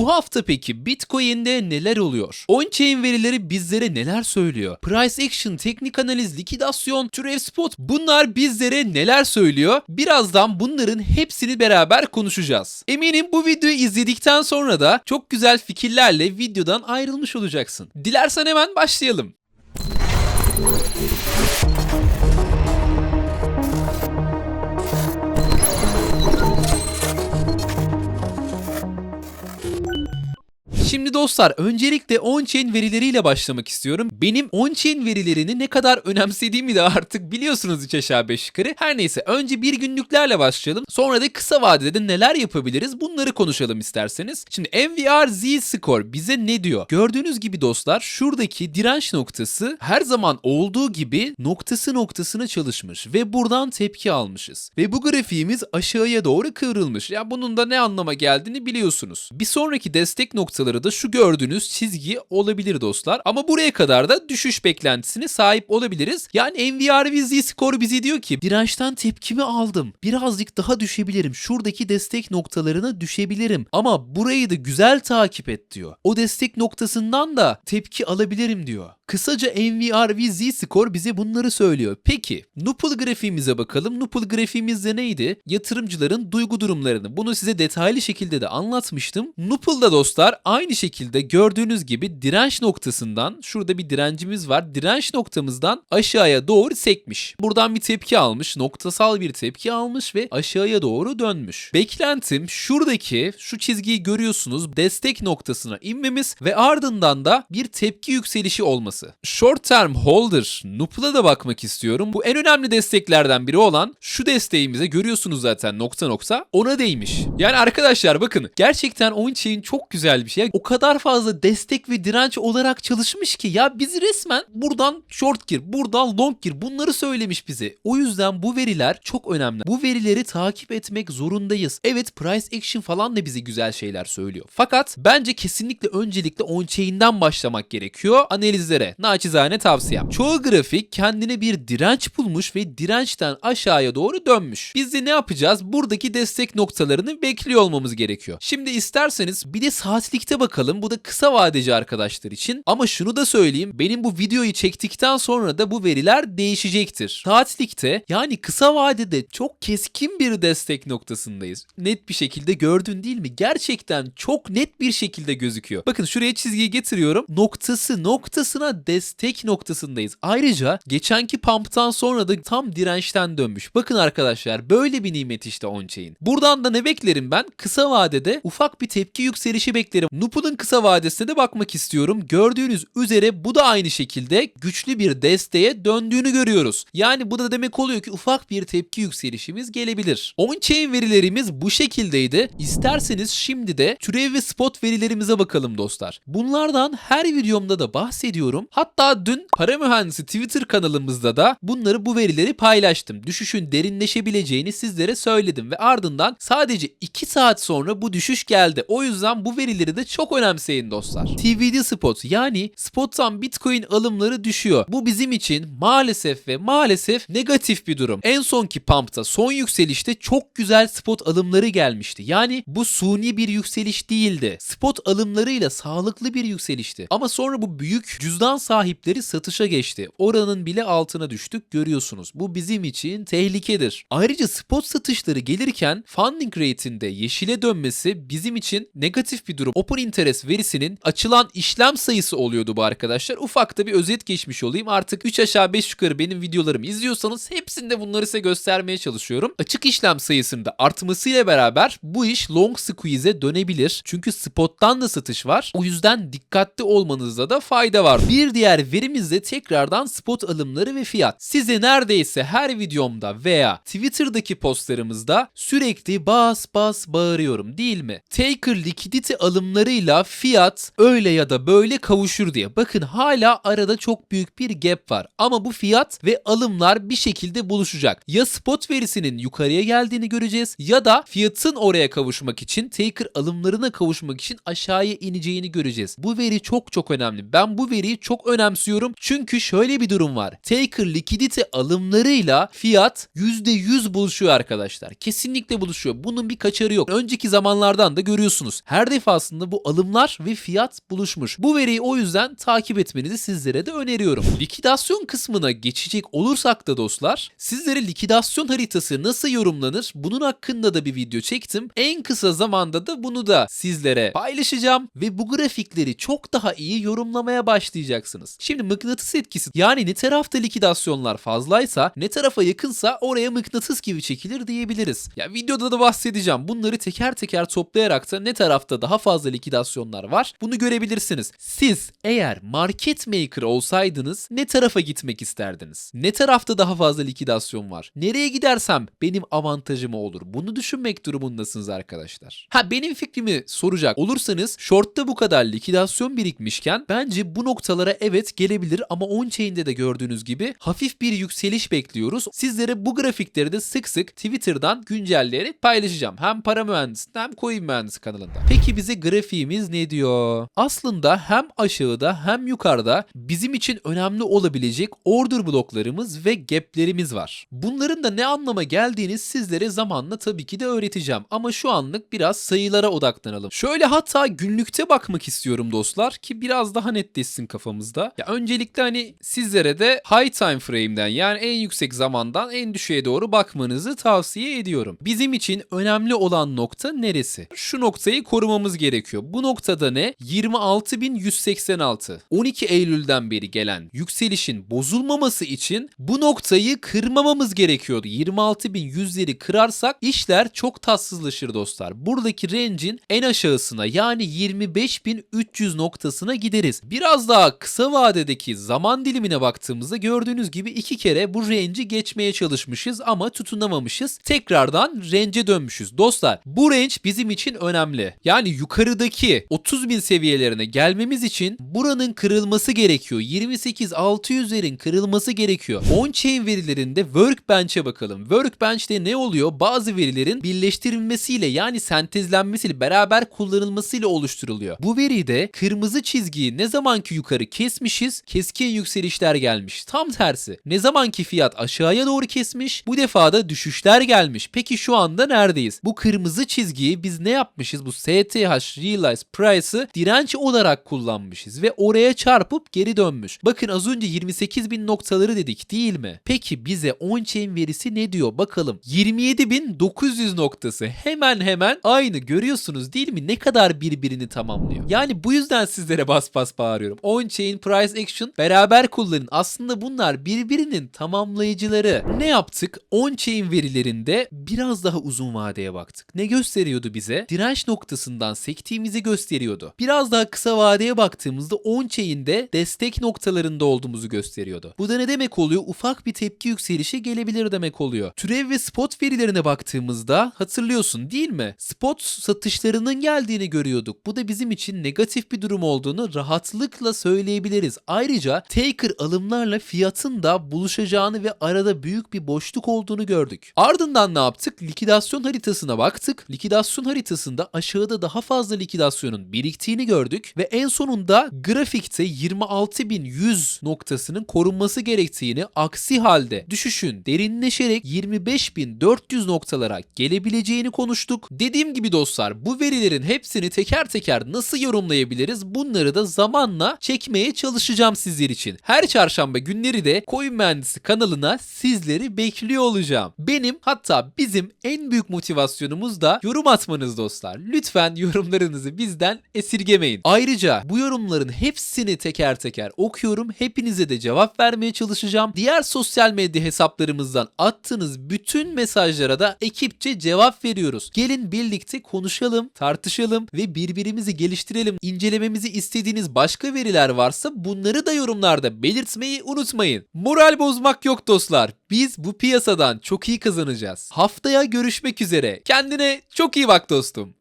Bu hafta peki Bitcoin'de neler oluyor? On-chain verileri bizlere neler söylüyor? Price action, teknik analiz, likidasyon, türev spot bunlar bizlere neler söylüyor? Birazdan bunların hepsini beraber konuşacağız. Eminim bu videoyu izledikten sonra da çok güzel fikirlerle videodan ayrılmış olacaksın. Dilersen hemen başlayalım. Şimdi dostlar öncelikle on-chain verileriyle başlamak istiyorum. Benim on-chain verilerini ne kadar önemsediğimi de artık biliyorsunuz 3 aşağı 5 yukarı. Her neyse önce bir günlüklerle başlayalım. Sonra da kısa vadede neler yapabiliriz bunları konuşalım isterseniz. Şimdi MVR Z-Score bize ne diyor? Gördüğünüz gibi dostlar şuradaki direnç noktası her zaman olduğu gibi noktası noktasına çalışmış ve buradan tepki almışız. Ve bu grafiğimiz aşağıya doğru kıvrılmış. Ya bunun da ne anlama geldiğini biliyorsunuz. Bir sonraki destek noktaları da şu gördüğünüz çizgi olabilir dostlar. Ama buraya kadar da düşüş beklentisine sahip olabiliriz. Yani MVR ve Z-Score bize diyor ki dirençten tepkimi aldım. Birazcık daha düşebilirim. Şuradaki destek noktalarına düşebilirim. Ama burayı da güzel takip et diyor. O destek noktasından da tepki alabilirim diyor. Kısaca MVR ve Z-Score bize bunları söylüyor. Peki Nupul grafiğimize bakalım. Nupul grafiğimizde neydi? Yatırımcıların duygu durumlarını. Bunu size detaylı şekilde de anlatmıştım. Nupul'da dostlar aynı şekilde gördüğünüz gibi direnç noktasından şurada bir direncimiz var. Direnç noktamızdan aşağıya doğru sekmiş. Buradan bir tepki almış. Noktasal bir tepki almış ve aşağıya doğru dönmüş. Beklentim şuradaki şu çizgiyi görüyorsunuz. Destek noktasına inmemiz ve ardından da bir tepki yükselişi olması. Short term holder Nupul'a da bakmak istiyorum. Bu en önemli desteklerden biri olan şu desteğimize görüyorsunuz zaten nokta nokta ona değmiş. Yani arkadaşlar bakın gerçekten on-chain çok güzel bir şey. O kadar fazla destek ve direnç olarak çalışmış ki ya biz resmen buradan short gir, buradan long gir bunları söylemiş bize. O yüzden bu veriler çok önemli. Bu verileri takip etmek zorundayız. Evet price action falan da bize güzel şeyler söylüyor. Fakat bence kesinlikle öncelikle on-chain'den başlamak gerekiyor analizlere. Naçizane tavsiyem. Çoğu grafik kendine bir direnç bulmuş ve dirençten aşağıya doğru dönmüş. Biz de ne yapacağız? Buradaki destek noktalarını bekliyor olmamız gerekiyor. Şimdi isterseniz bir de saatlikte bakalım. Bu da kısa vadeci arkadaşlar için. Ama şunu da söyleyeyim. Benim bu videoyu çektikten sonra da bu veriler değişecektir. Saatlikte yani kısa vadede çok keskin bir destek noktasındayız. Net bir şekilde gördün değil mi? Gerçekten çok net bir şekilde gözüküyor. Bakın şuraya çizgiyi getiriyorum. Noktası noktasına destek noktasındayız. Ayrıca geçenki pump'tan sonra da tam dirençten dönmüş. Bakın arkadaşlar böyle bir nimet işte on-chain. Buradan da ne beklerim ben? Kısa vadede ufak bir tepki yükselişi beklerim. Nupul'un kısa vadesine de bakmak istiyorum. Gördüğünüz üzere bu da aynı şekilde güçlü bir desteğe döndüğünü görüyoruz. Yani bu da demek oluyor ki ufak bir tepki yükselişimiz gelebilir. On-chain verilerimiz bu şekildeydi. İsterseniz şimdi de türev ve spot verilerimize bakalım dostlar. Bunlardan her videomda da bahsediyorum. Hatta dün para mühendisi Twitter kanalımızda da bunları bu verileri paylaştım. Düşüşün derinleşebileceğini sizlere söyledim ve ardından sadece 2 saat sonra bu düşüş geldi. O yüzden bu verileri de çok önemseyin dostlar. TVD spot yani spottan Bitcoin alımları düşüyor. Bu bizim için maalesef ve maalesef negatif bir durum. En sonki pump'ta son yükselişte çok güzel spot alımları gelmişti. Yani bu suni bir yükseliş değildi. Spot alımlarıyla sağlıklı bir yükselişti. Ama sonra bu büyük cüzdan sahipleri satışa geçti. Oranın bile altına düştük görüyorsunuz. Bu bizim için tehlikedir. Ayrıca spot satışları gelirken funding rate'inde yeşile dönmesi bizim için negatif bir durum. Open interest verisinin açılan işlem sayısı oluyordu bu arkadaşlar. Ufak da bir özet geçmiş olayım. Artık 3 aşağı 5 yukarı benim videolarımı izliyorsanız hepsinde bunları size göstermeye çalışıyorum. Açık işlem sayısında artmasıyla beraber bu iş long squeeze'e dönebilir. Çünkü spottan da satış var. O yüzden dikkatli olmanızda da fayda var. Bir diğer verimiz de tekrardan spot alımları ve fiyat. Size neredeyse her videomda veya Twitter'daki postlarımızda sürekli bas bas bağırıyorum değil mi? Taker likidite alımlarıyla fiyat öyle ya da böyle kavuşur diye. Bakın hala arada çok büyük bir gap var. Ama bu fiyat ve alımlar bir şekilde buluşacak. Ya spot verisinin yukarıya geldiğini göreceğiz ya da fiyatın oraya kavuşmak için Taker alımlarına kavuşmak için aşağıya ineceğini göreceğiz. Bu veri çok çok önemli. Ben bu veriyi çok önemsiyorum. Çünkü şöyle bir durum var. Taker likidite alımlarıyla fiyat %100 buluşuyor arkadaşlar. Kesinlikle buluşuyor. Bunun bir kaçarı yok. Önceki zamanlardan da görüyorsunuz. Her defasında bu alımlar ve fiyat buluşmuş. Bu veriyi o yüzden takip etmenizi sizlere de öneriyorum. Likidasyon kısmına geçecek olursak da dostlar, sizlere likidasyon haritası nasıl yorumlanır bunun hakkında da bir video çektim. En kısa zamanda da bunu da sizlere paylaşacağım ve bu grafikleri çok daha iyi yorumlamaya başlayacaksınız. Şimdi mıknatıs etkisi yani ne tarafta likidasyonlar fazlaysa ne tarafa yakınsa oraya mıknatıs gibi çekilir diyebiliriz. Ya videoda da bahsedeceğim. Bunları teker teker toplayarak da ne tarafta daha fazla likidasyonlar var bunu görebilirsiniz. Siz eğer market maker olsaydınız ne tarafa gitmek isterdiniz? Ne tarafta daha fazla likidasyon var? Nereye gidersem benim avantajım olur? Bunu düşünmek durumundasınız arkadaşlar. Ha benim fikrimi soracak olursanız short'ta bu kadar likidasyon birikmişken bence bu noktalara evet gelebilir ama on-chain'de de gördüğünüz gibi hafif bir yükseliş bekliyoruz. Sizlere bu grafikleri de sık sık Twitter'dan güncelleyerek paylaşacağım. Hem para mühendisi hem coin mühendisi kanalında. Peki bize grafiğimiz ne diyor? Aslında hem aşağıda hem yukarıda bizim için önemli olabilecek order bloklarımız ve gaplerimiz var. Bunların da ne anlama geldiğini sizlere zamanla tabii ki de öğreteceğim. Ama şu anlık biraz sayılara odaklanalım. Şöyle hatta günlükte bakmak istiyorum dostlar ki biraz daha netleşsin kafamızda. Ya öncelikle hani sizlere de high time frame'den yani en yüksek zamandan en düşüğe doğru bakmanızı tavsiye ediyorum. Bizim için önemli olan nokta neresi? Şu noktayı korumamız gerekiyor. Bu noktada ne? 26.186. 12 Eylül'den beri gelen yükselişin bozulmaması için bu noktayı kırmamamız gerekiyordu. 26.100'leri kırarsak işler çok tatsızlaşır dostlar. Buradaki range'in en aşağısına yani 25.300 noktasına gideriz. Biraz daha kısa vadedeki zaman dilimine baktığımızda gördüğünüz gibi iki kere bu range'i geçmeye çalışmışız ama tutunamamışız. Tekrardan range'e dönmüşüz. Dostlar bu range bizim için önemli. Yani yukarıdaki 30.000 seviyelerine gelmemiz için buranın kırılması gerekiyor. 28.600'lerin kırılması gerekiyor. On-chain verilerinde workbench'e bakalım. Workbench'te ne oluyor? Bazı verilerin birleştirilmesiyle yani sentezlenmesiyle beraber kullanılmasıyla oluşturuluyor. Bu veride kırmızı çizgiyi ne zamanki yukarı kesmişiz keskin yükselişler gelmiş. Tam tersi. Ne zamanki fiyat aşağıya doğru kesmiş bu defa da düşüşler gelmiş. Peki şu anda neredeyiz? Bu kırmızı çizgiyi biz ne yapmışız? Bu STH Realize Price'ı direnç olarak kullanmışız ve oraya çarpıp geri dönmüş. Bakın az önce 28.000 noktaları dedik değil mi? Peki bize on-chain verisi ne diyor? Bakalım. 27.900 noktası hemen hemen aynı görüyorsunuz değil mi? Ne kadar birbirini tamamlıyor. Yani bu yüzden sizlere bas bas bağırıyorum. On-chain price action beraber kullanın. Aslında bunlar birbirinin tamamlayıcıları. Ne yaptık? On-chain verilerinde biraz daha uzun vadeye baktık. Ne gösteriyordu bize? Direnç noktasından sektiğimizi gösteriyordu. Biraz daha kısa vadeye baktığımızda on-chain'de destek noktalarında olduğumuzu gösteriyordu. Bu da ne demek oluyor? Ufak bir tepki yükselişi gelebilir demek oluyor. Türev ve spot verilerine baktığımızda hatırlıyorsun değil mi? Spot satışlarının geldiğini görüyorduk. Bu da bizim için negatif bir durum olduğunu rahatlıkla söyleyebiliriz. Ayrıca taker alımlarla fiyatın da buluşacağını ve arada büyük bir boşluk olduğunu gördük. Ardından ne yaptık? Likidasyon haritasına baktık. Likidasyon haritasında aşağıda daha fazla likidasyonun biriktiğini gördük ve en sonunda grafikte 26.100 noktasının korunması gerektiğini aksi halde düşüşün derinleşerek 25.400 noktalara gelebileceğini konuştuk. Dediğim gibi dostlar bu verilerin hepsini teker teker nasıl yorumlayabiliriz bunları da zamanla çekmeye çalışacağım sizler için. Her çarşamba günleri de Coin Mühendisi kanalına sizleri bekliyor olacağım. Benim hatta bizim en büyük motivasyonumuz da yorum atmanız dostlar. Lütfen yorumlarınızı bizden esirgemeyin. Ayrıca bu yorumların hepsini teker teker okuyorum. Hepinize de cevap vermeye çalışacağım. Diğer sosyal medya hesaplarımızdan attığınız bütün mesajlara da ekipçe cevap veriyoruz. Gelin birlikte konuşalım, tartışalım ve birbirimizi geliştirelim. İncelememizi istediğiniz başka veriler varsa bunları da yorumlarda belirtmeyi unutmayın. Moral bozmak yok dostlar. Biz bu piyasadan çok iyi kazanacağız. Haftaya görüşmek üzere. Kendine çok iyi bak dostum.